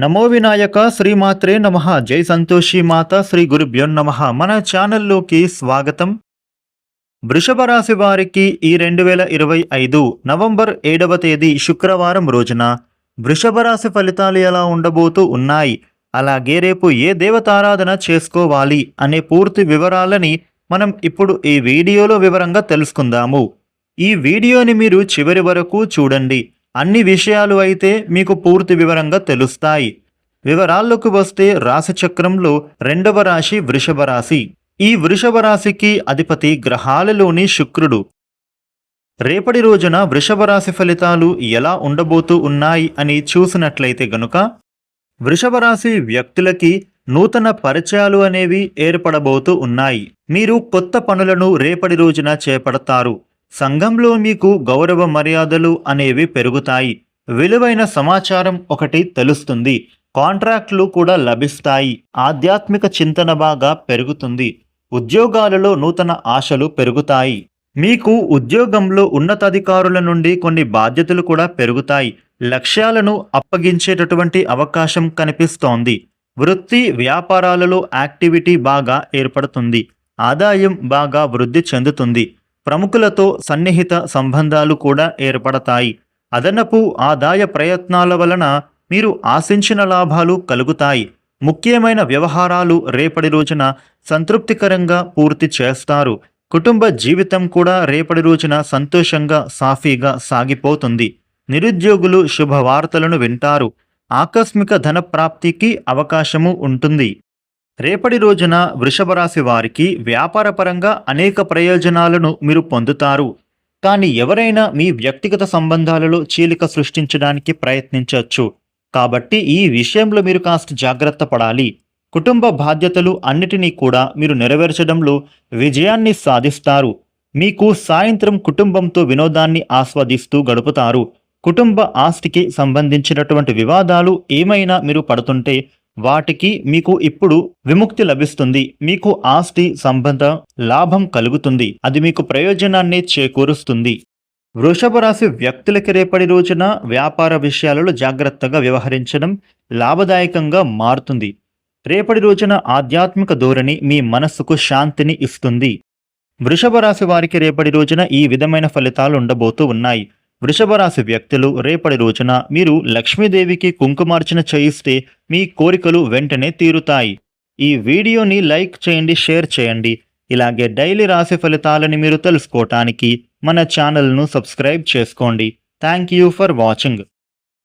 నమో వినాయక శ్రీమాత్రే నమ. జై సంతోషి మాత శ్రీ గురుభ్యో నమ. మన ఛానల్లోకి స్వాగతం. వృషభ రాశి వారికి ఈ రెండు వేల ఇరవై ఐదు నవంబర్ ఏడవ తేదీ శుక్రవారం రోజున వృషభ రాశి ఫలితాలు ఎలా ఉండబోతూ ఉన్నాయి? అలాగే రేపు ఏ దేవతారాధన చేసుకోవాలి అనే పూర్తి వివరాలని మనం ఇప్పుడు ఈ వీడియోలో వివరంగా తెలుసుకుందాము. ఈ వీడియోని మీరు చివరి వరకు చూడండి. అన్ని విషయాలు అయితే మీకు పూర్తి వివరంగా తెలుస్తాయి. వివరాల్లోకి వస్తే రాశిచక్రంలో రెండవ రాశి వృషభ రాశి. ఈ వృషభ రాశికి అధిపతి గ్రహాలలోని శుక్రుడు. రేపటి రోజున వృషభ రాశి ఫలితాలు ఎలా ఉండబోతూ ఉన్నాయి అని చూసినట్లయితే గనుక వృషభ రాశి వ్యక్తులకి నూతన పరిచయాలు అనేవి ఏర్పడబోతూ ఉన్నాయి. మీరు కొత్త పనులను రేపటి రోజున చేపడతారు. సంఘంలో మీకు గౌరవ మర్యాదలు అనేవి పెరుగుతాయి. విలువైన సమాచారం ఒకటి తెలుస్తుంది. కాంట్రాక్ట్లు కూడా లభిస్తాయి. ఆధ్యాత్మిక చింతన బాగా పెరుగుతుంది. ఉద్యోగాలలో నూతన ఆశలు పెరుగుతాయి. మీకు ఉద్యోగంలో ఉన్నతాధికారుల నుండి కొన్ని బాధ్యతలు కూడా పెరుగుతాయి. లక్ష్యాలను అప్పగించేటటువంటి అవకాశం కనిపిస్తోంది. వృత్తి వ్యాపారాలలో యాక్టివిటీ బాగా ఏర్పడుతుంది. ఆదాయం బాగా వృద్ధి చెందుతుంది. ప్రముఖులతో సన్నిహిత సంబంధాలు కూడా ఏర్పడతాయి. అదనపు ఆదాయ ప్రయత్నాల వలన మీరు ఆశించిన లాభాలు కలుగుతాయి. ముఖ్యమైన వ్యవహారాలు రేపటి రోజున సంతృప్తికరంగా పూర్తి చేస్తారు. కుటుంబ జీవితం కూడా రేపటి రోజున సంతోషంగా సాఫీగా సాగిపోతుంది. నిరుద్యోగులు శుభవార్తలను వింటారు. ఆకస్మిక ధన ప్రాప్తికి అవకాశము ఉంటుంది. రేపటి రోజున వృషభ రాశి వారికి వ్యాపారపరంగా అనేక ప్రయోజనాలను మీరు పొందుతారు. కానీ ఎవరైనా మీ వ్యక్తిగత సంబంధాలలో చీలిక సృష్టించడానికి ప్రయత్నించవచ్చు. కాబట్టి ఈ విషయంలో మీరు కాస్త జాగ్రత్త పడాలి. కుటుంబ బాధ్యతలు అన్నిటినీ కూడా మీరు నెరవేర్చడంలో విజయాన్ని సాధిస్తారు. మీకు సాయంత్రం కుటుంబంతో వినోదాన్ని ఆస్వాదిస్తూ గడుపుతారు. కుటుంబ ఆస్తికి సంబంధించినటువంటి వివాదాలు ఏమైనా మీరు పడుతుంటే వాటికి మీకు ఇప్పుడు విముక్తి లభిస్తుంది. మీకు ఆస్తి సంబంధ లాభం కలుగుతుంది. అది మీకు ప్రయోజనాన్ని చేకూరుస్తుంది. వృషభ రాశి వ్యక్తులకి రేపటి రోజున వ్యాపార విషయాలలో జాగ్రత్తగా వ్యవహరించడం లాభదాయకంగా మారుతుంది. రేపటి రోజున ఆధ్యాత్మిక ధోరణి మీ మనస్సుకు శాంతిని ఇస్తుంది. వృషభ రాశి వారికి రేపటి రోజున ఈ విధమైన ఫలితాలు ఉండబోతూ ఉన్నాయి. వృషభ రాశి వ్యక్తులు రేపటి రోజున మీరు లక్ష్మీదేవికి కుంకుమార్చన చేయిస్తే మీ కోరికలు వెంటనే తీరుతాయి. ఈ వీడియోని లైక్ చేయండి షేర్ చేయండి. ఇలాగే డైలీ రాశి ఫలితాలని మీరు తెలుసుకోవటానికి మన ఛానల్ను సబ్స్క్రైబ్ చేసుకోండి. Thank you for watching.